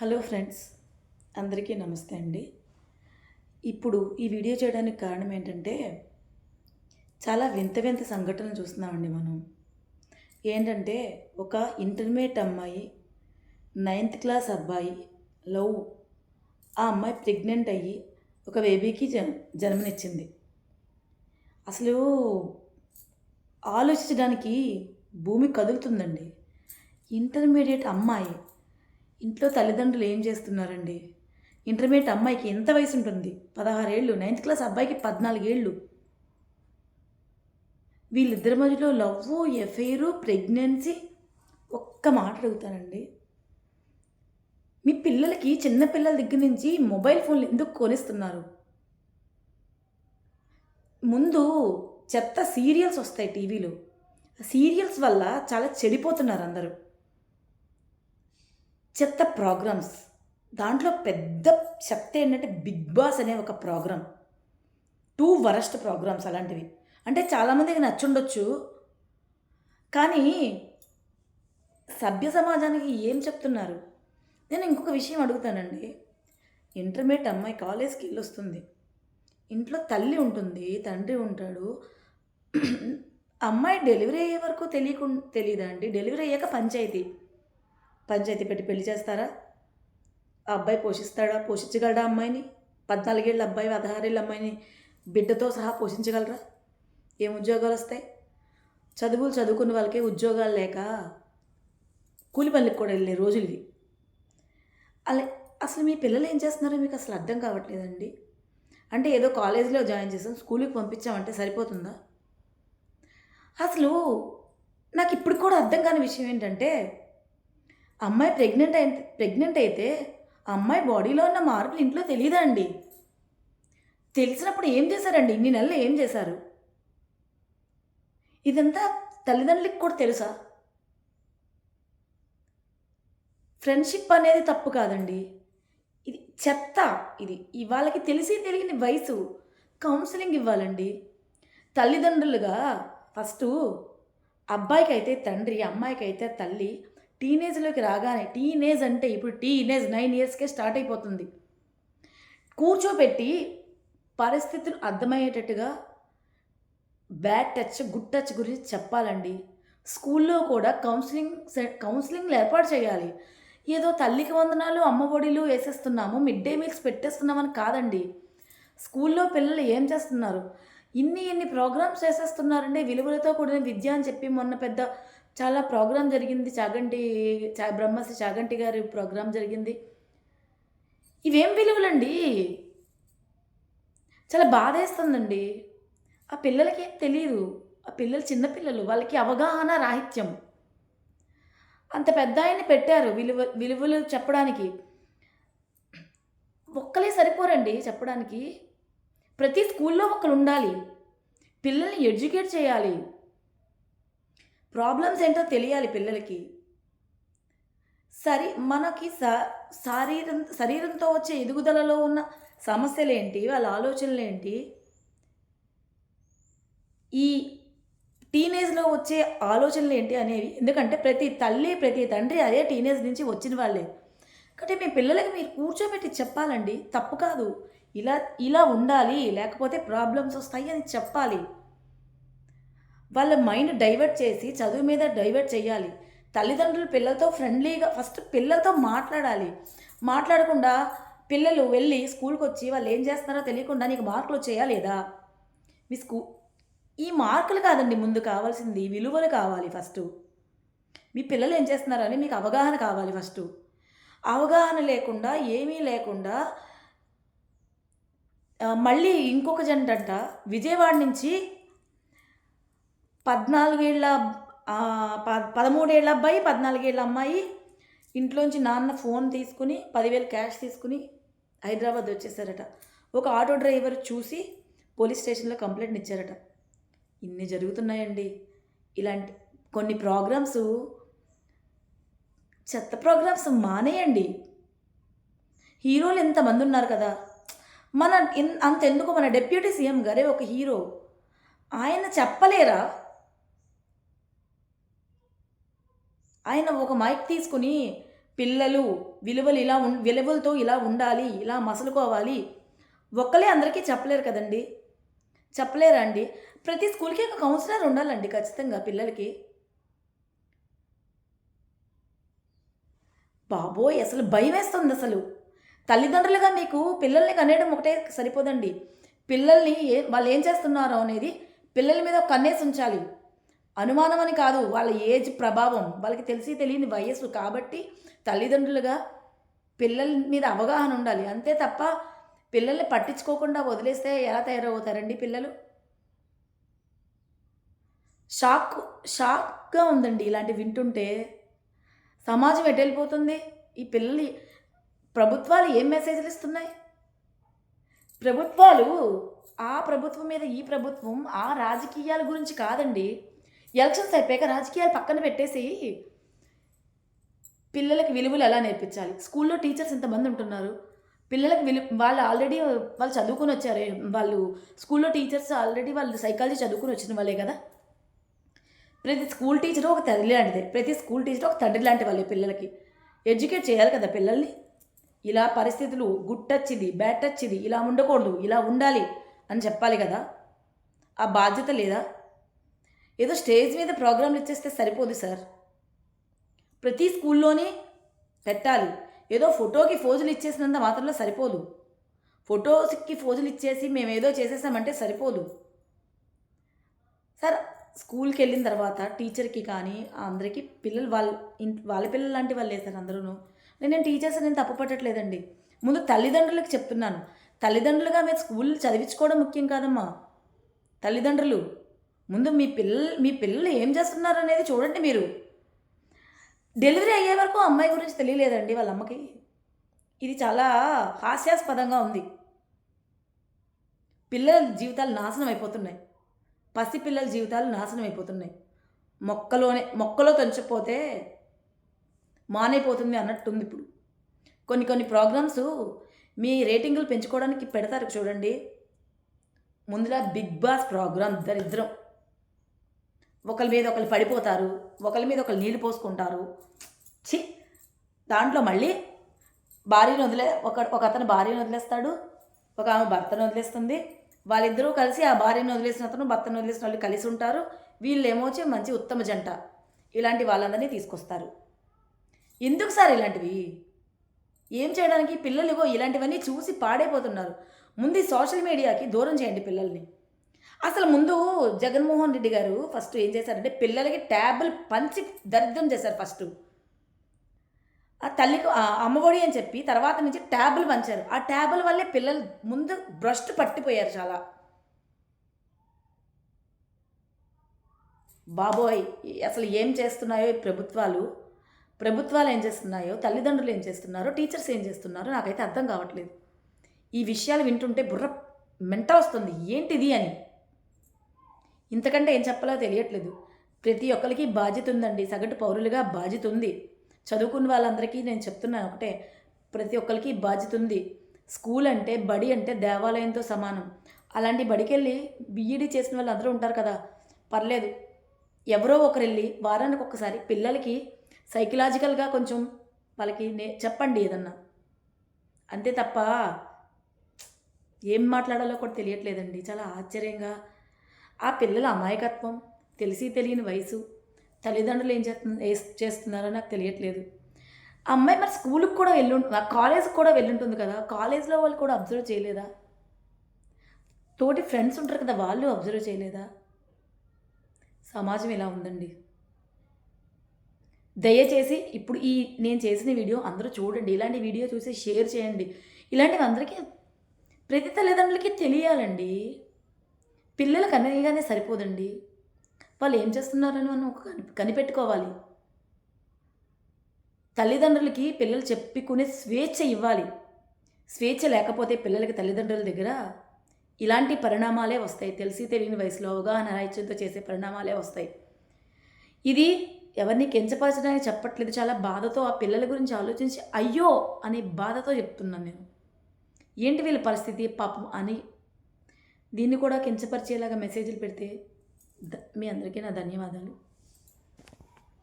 Hello friends అందరికీ నమస్తే అండి. ఇప్పుడు ఈ వీడియో చేయడానికి కారణం ఏంటంటే చాలా వింత వింత సంఘటనలు చూస్తున్నామండి మనం. ఏంటంటే ఒక ఇంటర్మీడియట్ అమ్మాయి నైన్త్ క్లాస్ అబ్బాయి లవ్ ఆ అమ్మాయి ప్రెగ్నెంట్ అయ్యి ఒక బేబీకి జన్ జన్మనిచ్చింది. అసలు ఆలోచించడానికి భూమి కదులుతుందండి. ఇంటర్మీడియట్ అమ్మాయి ఇంట్లో తల్లిదండ్రులు ఏం చేస్తున్నారండి? ఇంటర్మీడియట్ అమ్మాయికి ఎంత వయసు ఉంటుంది పదహారేళ్ళు నైన్త్ క్లాస్ అబ్బాయికి పద్నాలుగేళ్ళు. వీళ్ళిద్దరి మధ్యలో లవ్ ఎఫైరు ప్రెగ్నెన్సీ ఒక్క మాట అడుగుతానండి. మీ పిల్లలకి చిన్న పిల్లల దగ్గర నుంచి మొబైల్ ఫోన్లు ఎందుకు కొనిస్తున్నారు? ముందు చెత్త సీరియల్స్ వస్తాయి టీవీలో. సీరియల్స్ వల్ల చాలా చెడిపోతున్నారు అందరూ. చెత్త ప్రోగ్రామ్స్. దాంట్లో పెద్ద చెత్త ఏంటంటే బిగ్ బాస్ అనే ఒక ప్రోగ్రామ్. టూ వరస్ట్ ప్రోగ్రామ్స్ అలాంటివి. అంటే చాలామందికి నచ్చుండొచ్చు. కానీ సభ్య సమాజానికి ఏం చెప్తున్నారు? నేను ఇంకొక విషయం అడుగుతానండి. ఇంటర్మీడియట్ అమ్మాయి కాలేజ్కి వెళ్ళి వస్తుంది ఇంట్లో తల్లి ఉంటుంది తండ్రి ఉంటాడు. అమ్మాయి డెలివరీ అయ్యే వరకు తెలియకు తెలియదా అండి? డెలివరీ అయ్యాక పంచాయతీ. పంచాయతీ పెట్టి పెళ్ళి చేస్తారా? ఆ అబ్బాయి పోషిస్తాడా? పోషించగలడా అమ్మాయిని? పద్నాలుగేళ్ళ అబ్బాయి పదహారేళ్ళ అమ్మాయిని బిడ్డతో సహా పోషించగలరా? ఏం ఉద్యోగాలు వస్తాయి? చదువులు చదువుకున్న వాళ్ళకే ఉద్యోగాలు లేక కూలి పనులకు కూడా వెళ్ళే రోజులు ఇవి. అలా అసలు మీ పిల్లలు ఏం చేస్తున్నారో మీకు అసలు అర్థం కావట్లేదండి. అంటే ఏదో కాలేజీలో జాయిన్ చేసాం స్కూల్కి పంపించామంటే సరిపోతుందా? అసలు నాకు ఇప్పుడు కూడా అర్థం కాని విషయం ఏంటంటే అమ్మాయి ప్రెగ్నెంట్ అయి ప్రెగ్నెంట్ అయితే అమ్మాయి బాడీలో ఉన్న మార్పులు ఇంట్లో తెలియదండి తెలిసినప్పుడు ఏం చేశారండి? ఇన్ని నెలలు ఏం చేశారు? ఇదంతా తల్లిదండ్రులకు కూడా తెలుసా? ఫ్రెండ్షిప్ అనేది తప్పు కాదండి. ఇది చెత్త ఇది. ఇవాళకి వాళ్ళకి తెలిసి తెలియని వయసు. కౌన్సిలింగ్ ఇవ్వాలండి. తల్లిదండ్రులుగా ఫస్ట్ అబ్బాయికి అయితే తండ్రి అమ్మాయికి అయితే తల్లి టీనేజ్లోకి రాగానే టీనేజ్ అంటే ఇప్పుడు టీనేజ్ నైన్ ఇయర్స్కే స్టార్ట్ అయిపోతుంది. కూర్చోబెట్టి పరిస్థితులు అర్థమయ్యేటట్టుగా బ్యాడ్ టచ్ గుడ్ టచ్ గురించి చెప్పాలండి. స్కూల్లో కూడా కౌన్సిలింగ్ కౌన్సిలింగ్లు ఏర్పాటు చేయాలి. ఏదో తల్లికి వందనాలు అమ్మ ఒడిలు వేసేస్తున్నాము మిడ్ డే మీల్స్ పెట్టేస్తున్నామని కాదండి. స్కూల్లో పిల్లలు ఏం చేస్తున్నారు? ఇన్ని ఇన్ని ప్రోగ్రామ్స్ చేసేస్తున్నారండి విలువలతో కూడిన విద్య అని చెప్పి మొన్న పెద్ద చాలా ప్రోగ్రాం జరిగింది. చాగంటి చా బ్రహ్మశ్రీ చాగంటి గారి ప్రోగ్రాం జరిగింది. ఇవేం విలువలండి? చాలా బాధేస్తుందండి. ఆ పిల్లలకి ఏం తెలియదు ఆ పిల్లలు చిన్నపిల్లలు వాళ్ళకి అవగాహన రాహిత్యం. అంత పెద్ద ఆయన పెట్టారు విలువ విలువలు చెప్పడానికి. ఒక్కలే సరిపోరండి చెప్పడానికి. ప్రతి స్కూల్లో ఒకరు ఉండాలి. పిల్లల్ని ఎడ్యుకేట్ చేయాలి. ప్రాబ్లమ్స్ ఏంటో తెలియాలి పిల్లలకి. సరి మనకి స శారీరం శరీరంతో వచ్చే ఎదుగుదలలో ఉన్న సమస్యలు ఏంటి వాళ్ళ ఆలోచనలు ఏంటి ఈ టీనేజ్లో వచ్చే ఆలోచనలు ఏంటి అనేవి. ఎందుకంటే ప్రతి తల్లి ప్రతి తండ్రి అదే టీనేజ్ నుంచి వచ్చిన వాళ్ళే. కాబట్టి మీ పిల్లలకి మీరు కూర్చోబెట్టి చెప్పాలండి. తప్పు కాదు. ఇలా ఇలా ఉండాలి. లేకపోతే ప్రాబ్లమ్స్ వస్తాయి అని చెప్పాలి. వాళ్ళ మైండ్ డైవర్ట్ చేసి చదువు మీద డైవర్ట్ చేయాలి. తల్లిదండ్రులు పిల్లలతో ఫ్రెండ్లీగా ఫస్ట్ పిల్లలతో మాట్లాడాలి. మాట్లాడకుండా పిల్లలు వెళ్ళి స్కూల్కి వచ్చి వాళ్ళు ఏం చేస్తున్నారో తెలియకుండా నీకు మార్కులు వచ్చాయా లేదా? మీ స్కూ ఈ మార్కులు కాదండి ముందు కావాల్సింది విలువలు కావాలి ఫస్ట్ మీ పిల్లలు ఏం చేస్తున్నారని మీకు అవగాహన కావాలి ఫస్ట్ అవగాహన లేకుండా ఏమీ లేకుండా మళ్ళీ ఇంకొక జంట అంట విజయవాడ నుంచి పద్నాలుగేళ్ళ ప పదమూడేళ్ళ అబ్బాయి పద్నాలుగేళ్ళ అమ్మాయి ఇంట్లోంచి నాన్న ఫోన్ తీసుకుని పదివేలు క్యాష్ తీసుకుని హైదరాబాద్ వచ్చేసారట. ఒక ఆటో డ్రైవర్ చూసి పోలీస్ స్టేషన్లో కంప్లైంట్ ఇచ్చారట. ఇన్ని జరుగుతున్నాయండి. ఇలాంటి కొన్ని ప్రోగ్రామ్స్ చెత్త ప్రోగ్రామ్స్ మానేయండి. హీరోలు ఎంతమంది ఉన్నారు కదా. మన ఇన్- అంతెందుకు మన డెప్యూటీ సీఎం గారే ఒక హీరో. ఆయన చెప్పలేరా? ఆయన ఒక మైక్ తీసుకుని పిల్లలు విలువలు ఇలా ఉం విలువలతో ఇలా ఉండాలి ఇలా మసలుకోవాలి. ఒక్కలే అందరికీ చెప్పలేరు కదండి. చెప్పలేరా అండి? ప్రతి స్కూల్కి ఒక కౌన్సిలర్ ఉండాలండి ఖచ్చితంగా పిల్లలకి. బాబోయ్ అసలు భయం వేస్తుంది అసలు. తల్లిదండ్రులుగా మీకు పిల్లల్ని కనేయడం ఒకటే సరిపోదండి. పిల్లల్ని ఏ- వాళ్ళు ఏం చేస్తున్నారో అనేది పిల్లల మీద కన్నేసి ఉంచాలి. అనుమానం అని కాదు వాళ్ళ ఏజ్ ప్రభావం. వాళ్ళకి తెలిసి తెలియని వయస్సు. కాబట్టి తల్లిదండ్రులుగా పిల్లల మీద అవగాహన ఉండాలి. అంతే తప్ప పిల్లల్ని పట్టించుకోకుండా వదిలేస్తే ఎలా తయారవుతారండి పిల్లలు? షాక్ షాక్గా ఉందండి ఇలాంటి వింటుంటే. సమాజం ఎటు వెళ్ళిపోతుంది? ఈ పిల్లలు ప్రభుత్వాలు ఏం మెసేజ్లు ఇస్తున్నాయి? ప్రభుత్వాలు ఆ ప్రభుత్వం మీద ఈ ప్రభుత్వం ఆ రాజకీయాల గురించి కాదండి. ఎలక్షన్స్ అయిపోయాక రాజకీయాలు పక్కన పెట్టేసి పిల్లలకి విలువలు ఎలా నేర్పించాలి? స్కూల్లో టీచర్స్ ఇంతమంది ఉంటున్నారు. పిల్లలకు విలు వాళ్ళు ఆల్రెడీ వాళ్ళు చదువుకుని వచ్చారు. వాళ్ళు స్కూల్లో టీచర్స్ ఆల్రెడీ వాళ్ళు సైకాలజీ చదువుకుని వచ్చిన వాళ్ళే కదా. ప్రతి స్కూల్ టీచర్ ఒక తల్లి లాంటిదే. ప్రతి స్కూల్ టీచర్ ఒక తండ్రి లాంటి వాళ్ళే పిల్లలకి. ఎడ్యుకేట్ చేయాలి కదా పిల్లల్ని. ఇలా పరిస్థితులు గుడ్ బ్యాట్ వచ్చింది ఇలా ఉండకూడదు ఇలా ఉండాలి అని చెప్పాలి కదా. ఆ బాధ్యత లేదా? ఏదో స్టేజ్ మీద ప్రోగ్రాంలు ఇచ్చేస్తే సరిపోదు సార్. ప్రతి స్కూల్లోనే పెట్టాలి. ఏదో ఫోటోకి ఫోజులు ఇచ్చేసినంత మాత్రంలో సరిపోదు. ఫోటోస్కి ఫోజులు ఇచ్చేసి మేము ఏదో చేసేసామంటే సరిపోదు. సార్ స్కూల్కి వెళ్ళిన తర్వాత టీచర్కి కానీ అందరికీ పిల్లలు వాళ్ళ వాళ్ళ పిల్లలు లాంటి వాళ్ళే సార్ అందరూ నేను టీచర్స్ నేను తప్పు పట్టట్లేదండి. ముందు తల్లిదండ్రులకు చెప్తున్నాను. తల్లిదండ్రులుగా మీరు స్కూల్ చదివించుకోవడం ముఖ్యం కాదమ్మా. తల్లిదండ్రులు. ముందు మీ పిల్ల మీ పిల్లలు ఏం చేస్తున్నారు అనేది చూడండి మీరు. డెలివరీ అయ్యే వరకు అమ్మాయి గురించి తెలియలేదండి వాళ్ళ అమ్మకి. ఇది చాలా హాస్యాస్పదంగా ఉంది. పిల్లల జీవితాలు నాశనం అయిపోతున్నాయి. పసి పిల్లల జీవితాలు నాశనం అయిపోతున్నాయి. మొక్కలోనే మొక్కలో తంచిపోతే మానైపోతుంది అన్నట్టుంది ఇప్పుడు. కొన్ని కొన్ని ప్రోగ్రామ్స్ మీ రేటింగులు పెంచుకోవడానికి పెడతారు చూడండి. ముందులా బిగ్ బాస్ ప్రోగ్రామ్ దరిద్రం. ఒకరి మీద ఒకరు పడిపోతారు ఒకరి మీద ఒకరు నీళ్ళు పోసుకుంటారు. ఛీ! దాంట్లో మళ్ళీ భార్యను వదిలే ఒక ఒక అతను భార్యను వదిలేస్తాడు ఒక ఆమె భర్తను వదిలేస్తుంది. వాళ్ళిద్దరూ కలిసి ఆ భార్యను వదిలేసిన అతను భర్తను వదిలేసిన వాళ్ళు కలిసి ఉంటారు. వీళ్ళేమో వచ్చి మంచి ఉత్తమ జంట. ఇలాంటి వాళ్ళందరినీ తీసుకొస్తారు. ఎందుకు సార్ ఇలాంటివి? ఏం చేయడానికి పిల్లలు ఇగో ఇలాంటివన్నీ చూసి పాడైపోతున్నారు. ముందు సోషల్ మీడియాకి దూరం చేయండి పిల్లల్ని. అసలు ముందు జగన్మోహన్ రెడ్డి గారు ఫస్ట్ ఏం చేశారంటే పిల్లలకి ట్యాబులు పంచి దరిద్రం చేశారు ఫస్ట్. ఆ తల్లికి అమ్మఒడి అని చెప్పి తర్వాత నుంచి ట్యాబులు పంచారు. ఆ ట్యాబ్ల వల్లే పిల్లలు ముందు భ్రష్టు పట్టిపోయారు చాలా. బాబోయ్ అసలు ఏం చేస్తున్నాయో ఈ ప్రభుత్వాలు? ప్రభుత్వాలు ఏం చేస్తున్నాయో తల్లిదండ్రులు ఏం చేస్తున్నారో టీచర్స్ ఏం చేస్తున్నారో నాకైతే అర్థం కావట్లేదు. ఈ విషయాలు వింటుంటే బుర్ర మెంట వస్తుంది ఏంటిది అని. ఇంతకంటే ఏం చెప్పాలో తెలియట్లేదు. ప్రతి ఒక్కరికి బాధ్యత ఉందండి. సగటు పౌరులుగా బాధ్యత ఉంది. చదువుకున్న వాళ్ళందరికీ నేను చెప్తున్నాను ఒకటే. ప్రతి ఒక్కరికి బాధ్యత ఉంది. స్కూల్ అంటే బడి అంటే దేవాలయంతో సమానం. అలాంటి బడికి వెళ్ళి బీఈడీ చేసిన వాళ్ళు అందరూ ఉంటారు కదా. పర్లేదు. ఎవరో ఒకరు వెళ్ళి వారానికి ఒక్కసారి పిల్లలకి సైకలాజికల్గా కొంచెం వాళ్ళకి నే చెప్పండి ఏదన్నా. అంతే తప్ప ఏం మాట్లాడాలో కూడా తెలియట్లేదండి. చాలా ఆశ్చర్యంగా ఆ పిల్లల అమాయకత్వం తెలిసి తెలియని వయసు తల్లిదండ్రులు ఏం చేస్తు ఏ- చేస్తున్నారో నాకు తెలియట్లేదు. ఆ అమ్మాయి మరి స్కూల్కి కూడా వెళ్ళి కాలేజ్కి కూడా వెళ్ళుంటుంది కదా కాలేజ్లో వాళ్ళు కూడా అబ్జర్వ్ చేయలేదా? తోటి ఫ్రెండ్స్ ఉంటారు కదా వాళ్ళు అబ్జర్వ్ చేయలేదా? సమాజం ఇలా ఉందండి. దయచేసి ఇప్పుడు ఈ నేను చేసిన వీడియో అందరూ చూడండి ఇలాంటి వీడియో చూసి షేర్ చేయండి. ఇలాంటివి అందరికీ ప్రతి తల్లిదండ్రులకి తెలియాలండి. పిల్లలకు అనగానే సరిపోదండి. వాళ్ళు ఏం చేస్తున్నారని మనం ఒక కనిపెట్టుకోవాలి. తల్లిదండ్రులకి పిల్లలు చెప్పుకునే స్వేచ్ఛ ఇవ్వాలి. స్వేచ్ఛ లేకపోతే పిల్లలకి తల్లిదండ్రుల దగ్గర ఇలాంటి పరిణామాలే వస్తాయి. తెలిసి తెలియని వయసులో అవగాహన రాహిత్యంతో చేసే పరిణామాలే వస్తాయి. ఇది ఎవరిని కించపరచడానికి చెప్పట్లేదు. చాలా బాధతో ఆ పిల్లల గురించి ఆలోచించి అయ్యో అనే బాధతో చెప్తున్నాను నేను. ఏంటి వీళ్ళ పరిస్థితి? పాపం అని దీన్ని కూడా కించపరిచేలాగా మెసేజ్లు పెడితే ద- మీ అందరికీ నా ధన్యవాదాలు.